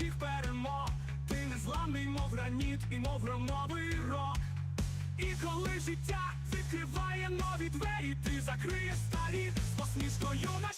від перемог Ти незламний, мов граніт і мов громовий рок І коли життя відкриває нові двері Ти закриєш старі. З посмішкою на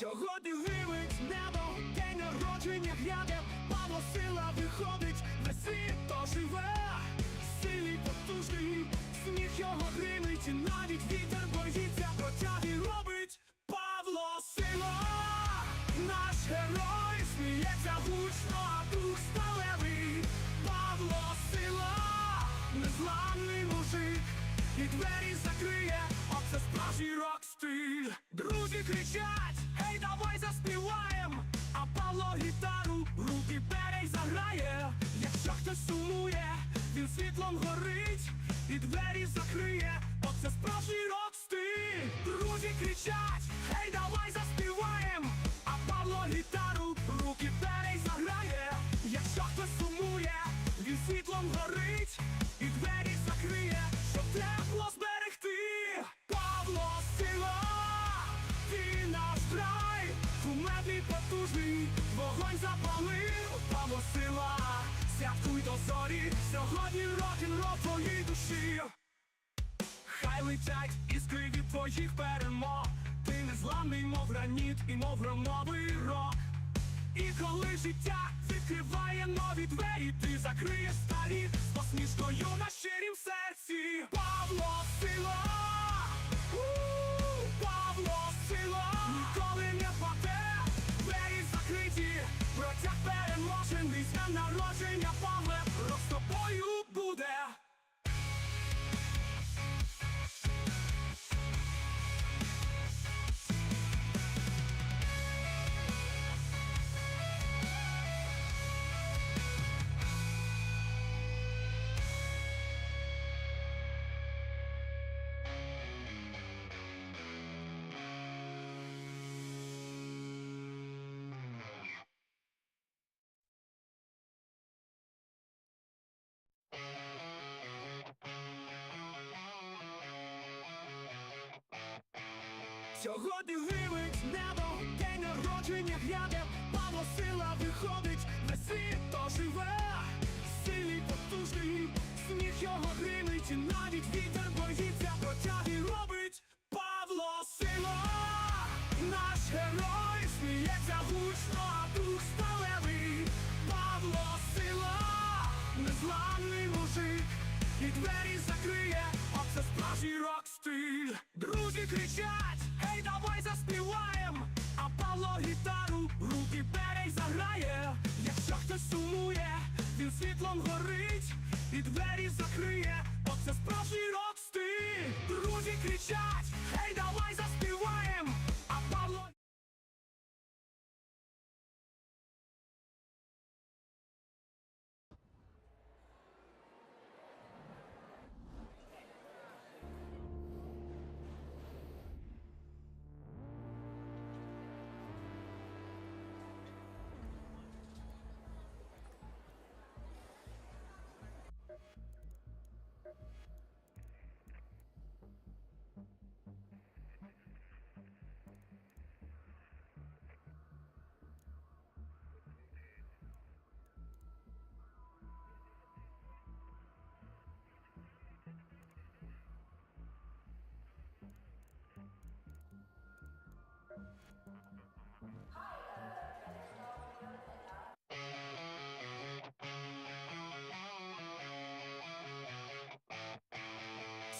Сьогодні гривить небо, день народження гряде, Павло сила виходить, весь світ то живе, сильний потужний, сміх його гримить, і навіть вітер боїться, край, кумедний потужний, вогонь запалив, Павло сила, святкуй до зорі, сьогодні рок-н-рол твоїй душі. Хай летять іскри від твоїх перемог. Ти незламний, мов граніт і мов громовий рок. І коли життя відкриває нові двері Ти закриєш старі з посмішкою на щирім серці. Павло сила! У, Павло сила Ніколи не впаде Двері закриті. Протяг переможений з днем народження Павле. Рок з тобою буде Сьогодні гривить небо, день народження гряде, Павло сила виходить, весь світ то живе, сильний потужний, сміх його гримить, навіть вітер боїться, протяги робить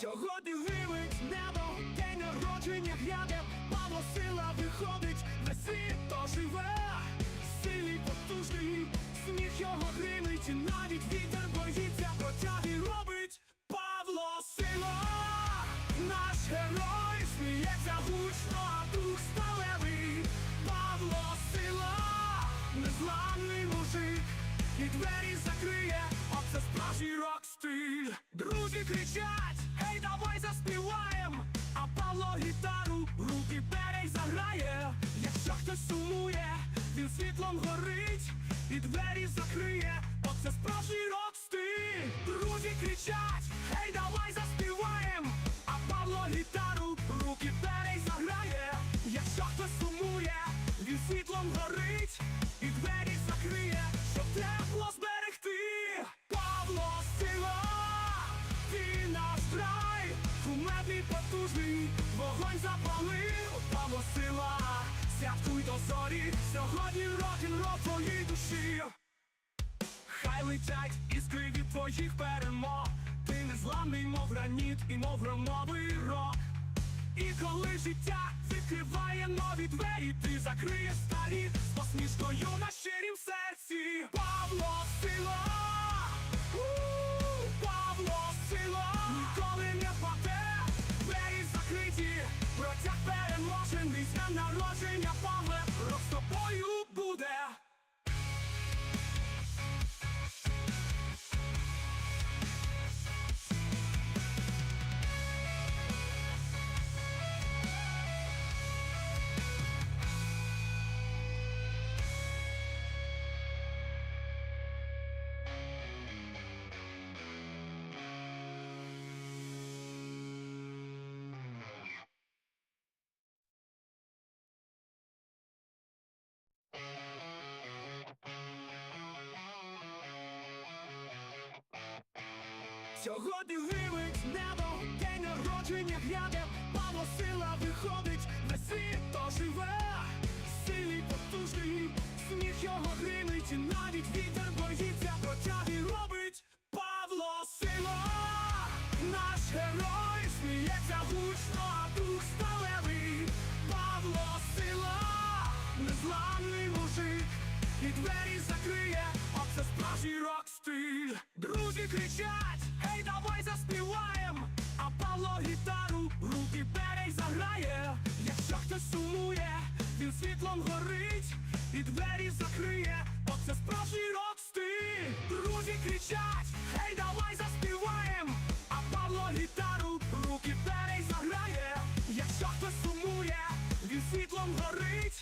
Сьогодні гримить небо, день народження гряде, Павло сила виходить, весь світ живе, сильний потужний, сміх його гримить, навіть вітер кумедний потужний, вогонь запалив, Павло сила, святкуй до зорі, сьогодні рок-н-рол твоїй душі. Хай летять іскри від твоїх перемог, ти незламний, мов граніт і мов громовий рок. І коли життя відкриває нові двері, ти закриєш старі з посмішкою на щирім серці. Павло сила, народження, Павле, рок з тобою буде. Сьогодні гримить небо, день народження гряде, Павло сила виходить, весь світ оживе, сильний потужний, сміх його гримить, навіть вітер боїться, протяги робить Павло сила, наш герой сміється гучно, а дух сталевий, Павло сила, незламний мужик, і двері закриє, оце справжній рок-стиль. Друзі кричать, давай заспіваєм, а Павло гітару, руки бере й заграє. Якщо хтось сумує, він світлом горить, і двері закриє, оце справжній рок-стиль. Друзі кричать, гей, давай заспіваєм, а Павло гітару, руки бере й заграє. Якщо хтось сумує, він світлом горить,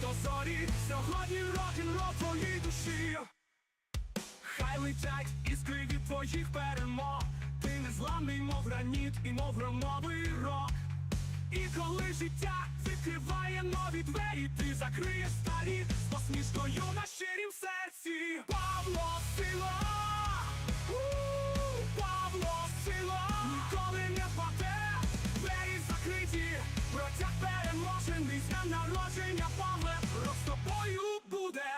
до зорі, сьогодні рок-н-рол твоїй душі. Хай летять іскри від твоїх перемог, ти незламний, мов граніт і мов громовий рок. І коли життя відкриває нові двері, ти закриєш старі з посмішкою на щирім серці. Павло сила, народження, Павле, рок з тобою буде.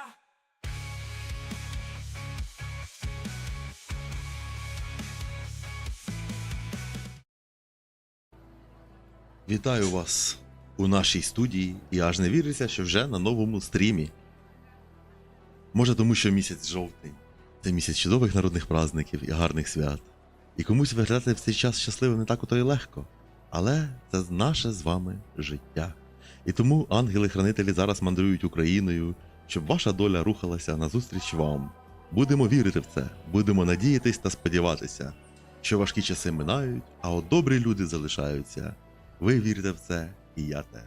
Вітаю вас у нашій студії, і аж не віриться, що вже на новому стрімі. Може, тому що місяць жовтень це місяць чудових народних праздників і гарних свят. І комусь виглядати в цей час щасливим не так ото й легко. Але це наше з вами життя. І тому ангели-хранителі зараз мандрують Україною, щоб ваша доля рухалася назустріч вам. Будемо вірити в це, будемо надіятись та сподіватися, що важкі часи минають, а от добрі люди залишаються. Ви вірите в це, і я теж.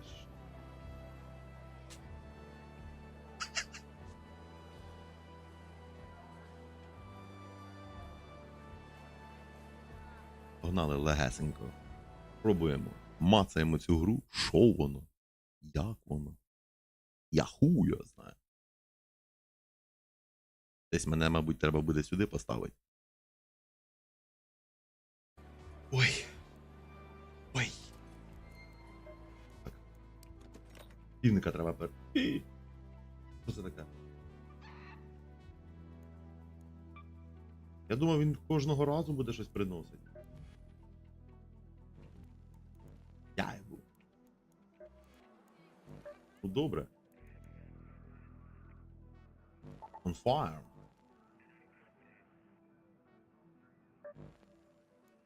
Погнали легесенько. Пробуємо. Мацаємо цю гру. Що воно? Як воно? Я хую знаю. Десь мене, мабуть, треба буде сюди поставити. Ой. Ой. Так. Півника треба пер. Що це таке? Я думав, він кожного разу буде щось приносити. Ну добре. On fire.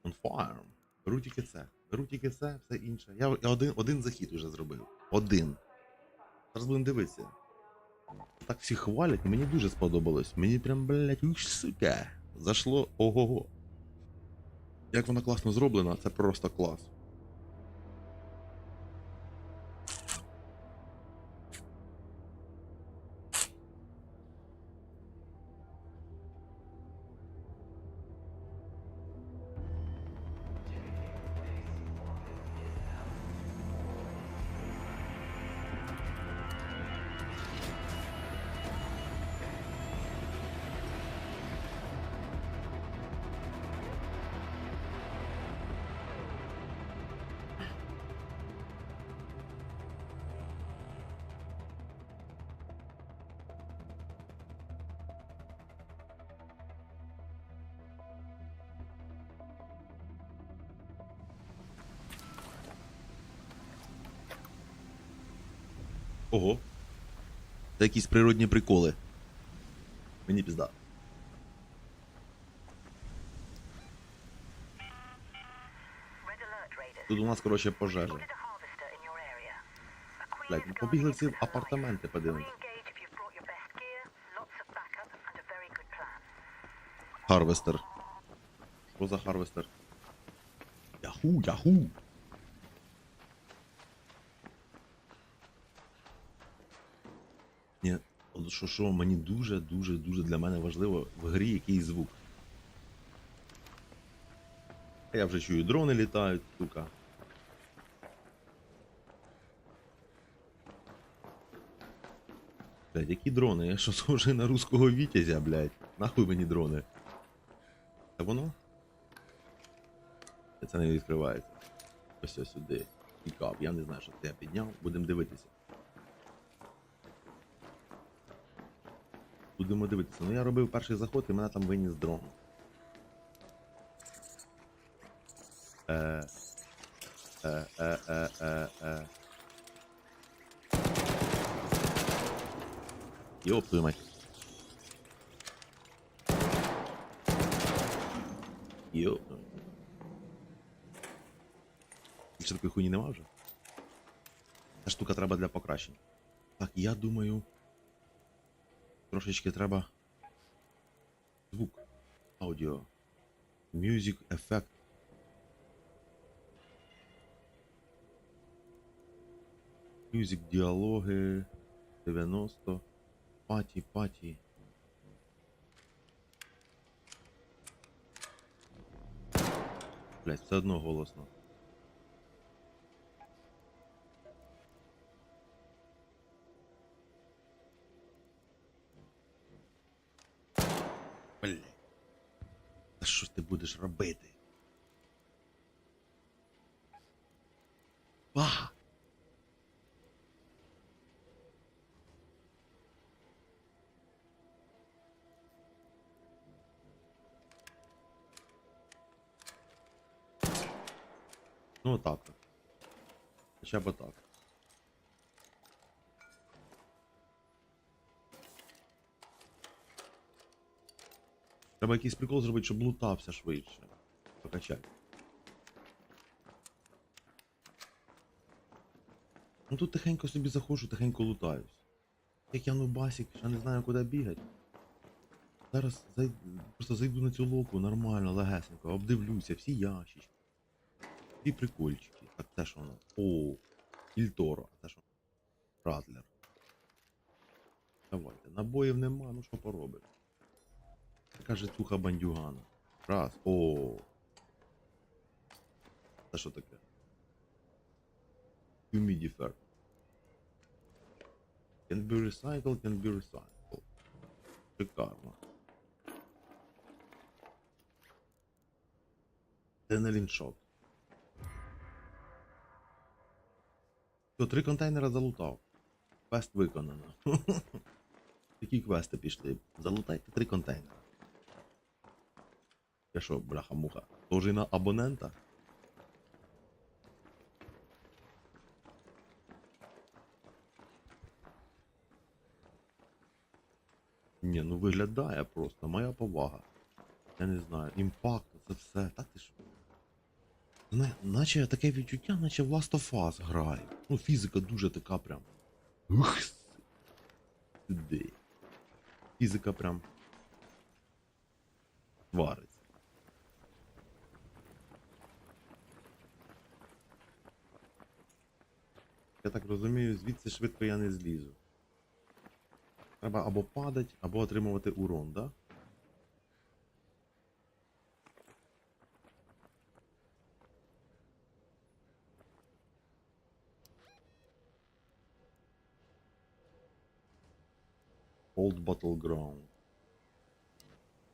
On fire. Беру тільки це. Беру тільки це, все інше. Я, я один, один захід уже зробив. Один. Зараз будемо дивитися. Так всі хвалять, мені дуже сподобалось. Мені прям, блядь, ух, сука. Зашло ого-го. Як вона класно зроблена, це просто клас. Ого. Це якісь природні приколи. Мені пізда. Тут у нас, коротше, пожежа. Блять, ну побігли всі в апартаменти подивимось. Харвестер. Що за харвестер? Яху, яху. Ні, от що що, мені дуже, дуже, для мене важливо в грі який звук. А Я вже чую, дрони літають, сука. Блядь, які дрони? Я що схожий на руського вітязя, блядь. Нахуй мені дрони. Це воно? Це не відкривається. Ось ось сюди. Пікап. Я не знаю, що це я підняв. Будемо дивитися. Будемо дивитися. Ну я робив перший заход і мене там виніс дрон. Е. Е, е, е, е, е. Йоп, твою мать. Йоп. Більше такої хуйні нема вже? Ця штука треба для покращення. Так, я думаю. Трошечки треба. Звук. Аудіо. Music ефект. Music діалоги. 90. Паті, паті. Блять, все одно голосно. Блять. Та що ти будеш робити? Ба! Ну отак. от. Хоча б отак. Треба якийсь прикол зробити, щоб лутався швидше. Покачай. Ну тут тихенько собі заходжу, тихенько лутаюсь. Як я нубасик, ще не знаю куди бігати. Зараз зай... просто зайду на цю локу нормально, легесенько, обдивлюся, всі ящички. Всі прикольчики. Так це що воно? О, Ільторо, а це що? Радлер. Давайте. Набоїв нема, ну що поробиш? Така житуха бандюгана. Раз. О. Це що таке? Humidifier. Can be recycled, can be recycled. Шикарно. Adrenaline shot. Все, три контейнера залутав. Квест виконано. Які квести пішли? Залутайте три контейнери. Я що, бляха-муха? Тоже на абонента? Ні, ну виглядає просто, моя повага. Я не знаю, імпакт, це все. Та ти що? Не, наче таке відчуття, наче в Last of Us граю. Ну, фізика дуже така прям. Ух, сюди. Фізика прям. Вариться. Я так розумію, звідси швидко я не злізу. Треба або падати, або отримувати урон, да? Old Battleground.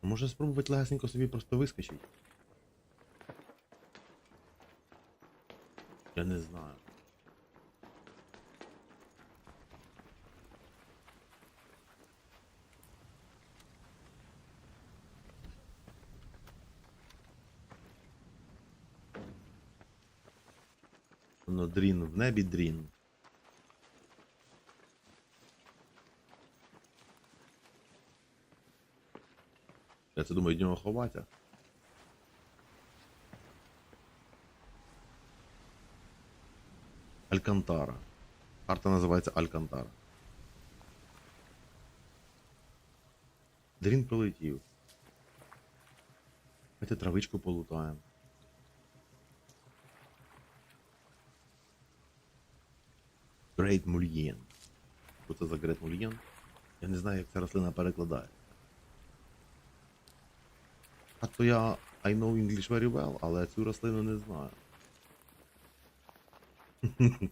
Може спробувати легесенько собі просто вискочить? Я не знаю. Воно дрін в небі дрін. Я це думаю, від нього ховатися. Алькантара. Карта називається Алькантара. Дрін прилетів. Давайте травичку полутаємо. Great Mullion. Що це за Great Mullion? Я не знаю, як ця рослина перекладає. А то я I know English very well, але цю рослину не знаю.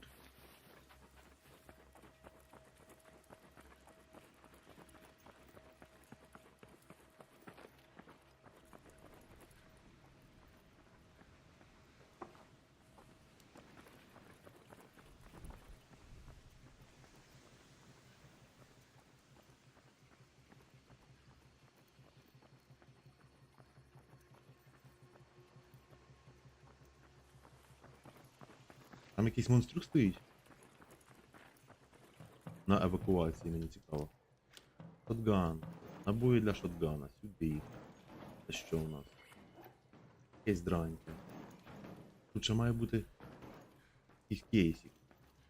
Там якийсь монстрюк стоїть. На евакуації мені цікаво. Шотган. Набої для шотгана. Сюди. Це що у нас? Якесь драньки. Тут ще має бути якийсь кейсик.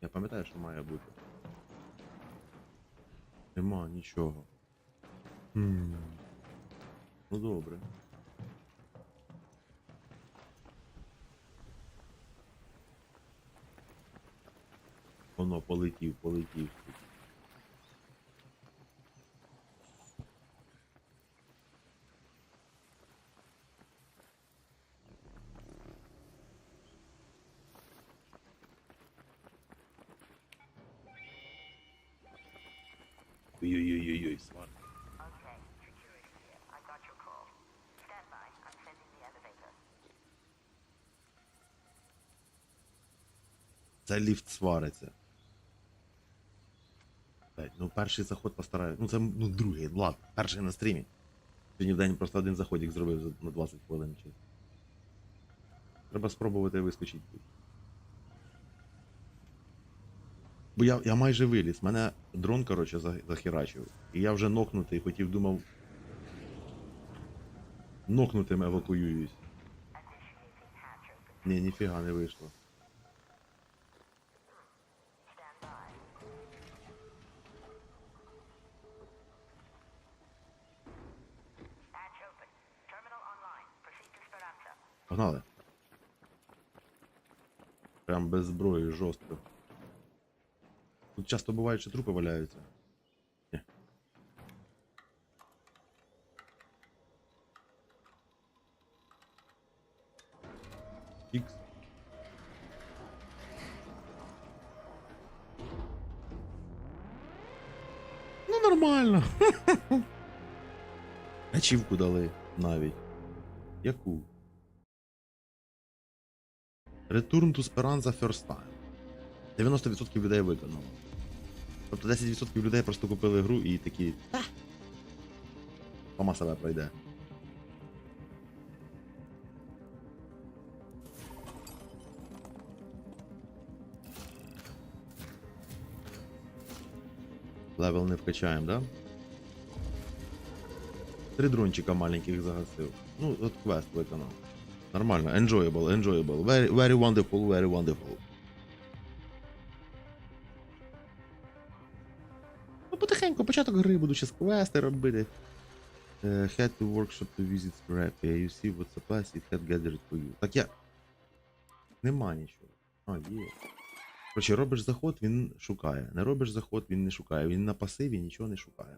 Я пам'ятаю, що має бути. Нема нічого. Хм. Ну добре. By. I'm sending the elevator. Це ліфт свариться. Блядь, ну перший заход постараюсь. Ну це ну другий, ладно, перший на стрімі. Сьогодні в день просто один заходик зробив на 20 хвилин чи. Треба спробувати вискочити. Бо я, я майже виліз. Мене дрон, коротше, захерачив. І я вже нокнутий, хотів думав. Нокнутим евакуююсь. Ні, ніфіга не вийшло. Погнали. Прям без зброї, жорстко. Тут часто буває, що трупи валяються. Ні. Ікс. Ну, нормально. Ачівку дали навіть. Яку? Return to Speranza First Time. 90% людей виконало. Тобто 10% людей просто купили гру і такі. «Та, Сама себе пройде. Левел не вкачаємо, да? Три дрончика маленьких загасив. Ну, от квест виконав. Нормально, enjoyable, enjoyable. Very, very wonderful, very wonderful. Ну, потихеньку, початок гри, буду зараз квести робити. Uh, head to workshop to visit scrap. You see what supplies it had gathered for you. Так я. Нема нічого. А, є. Короче, робиш заход, він шукає. Не робиш заход, він не шукає. Він на пасиві нічого не шукає.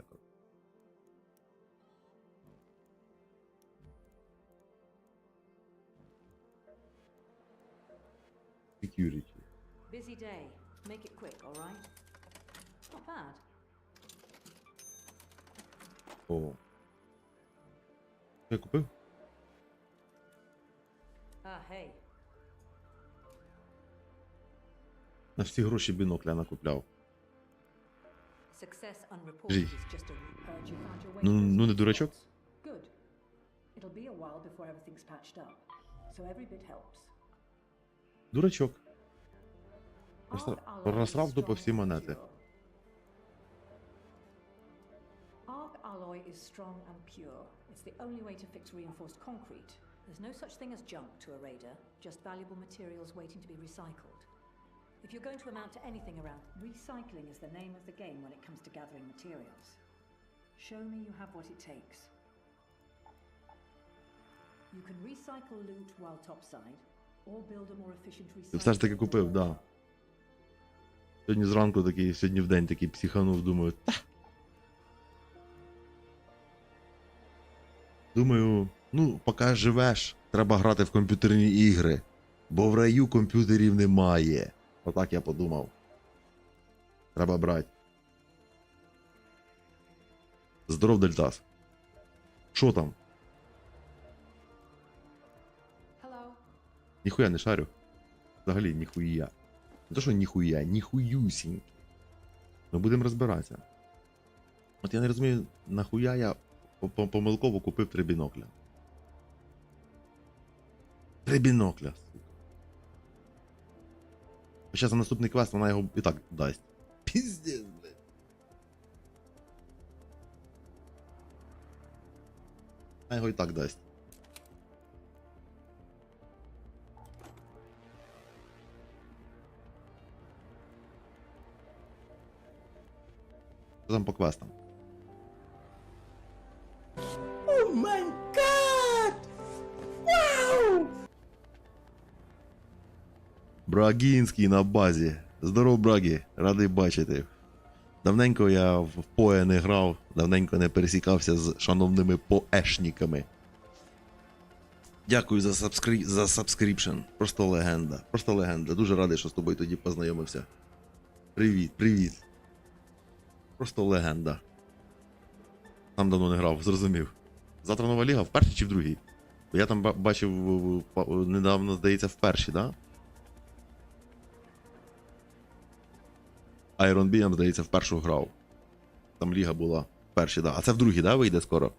Security. Busy day. Make it quick, all right? Not bad. О. Що я купив? Ah, hey. На всі гроші бінокля накупляв. Success unreported Жи. is just a Heard you found your way Ну, to ну не those дурачок. spots. Good. It'll be a while before everything's patched up, so every bit helps. Дурачок. Arc Просра- alloy просрав is тупо strong всі and монети. pure. Arc alloy is strong and pure. It's the only way to fix reinforced concrete. There's no such thing as junk to a raider, just valuable materials waiting to be recycled. If you're going to amount to anything around, Recycling is the name of the game when it comes to gathering materials. Show me you have what it takes. You can recycle loot while topside, все ж таки купив, да. Сьогодні зранку такий, сьогодні в день такий психанув, думаю, та. Думаю, ну, поки живеш, треба грати в комп'ютерні ігри, бо в раю комп'ютерів немає. Отак я подумав. Треба брати. Здоров, Дельтас. Що там? Ніхуя не шарю. Взагалі, ніхуя. Не то, що ніхуя, ніхуюсіньки. Ми будемо розбиратися. От я не розумію, нахуя я по- по- помилково купив три бінокля. Три бінокля, сука. Хоча за наступний квест вона його і так дасть. Піздець, блядь. Вона його і так дасть. Що там по квестам? Брагінський на базі. Здоров, Брагі, радий бачити. Давненько я в поe не грав, давненько не пересікався з шановними поешниками. Дякую за, сабскрі... за сабскріпшн. Просто легенда. Просто легенда. Дуже радий, що з тобою тоді познайомився. Привіт, привіт. Просто легенда. Там давно не грав, зрозумів. Завтра нова ліга в першій чи в другій? Бо я там бачив недавно, здається, в першій, да? Iron Beam, здається, в першу грав. Там ліга була в першій, да. А це в другій, да, вийде скоро?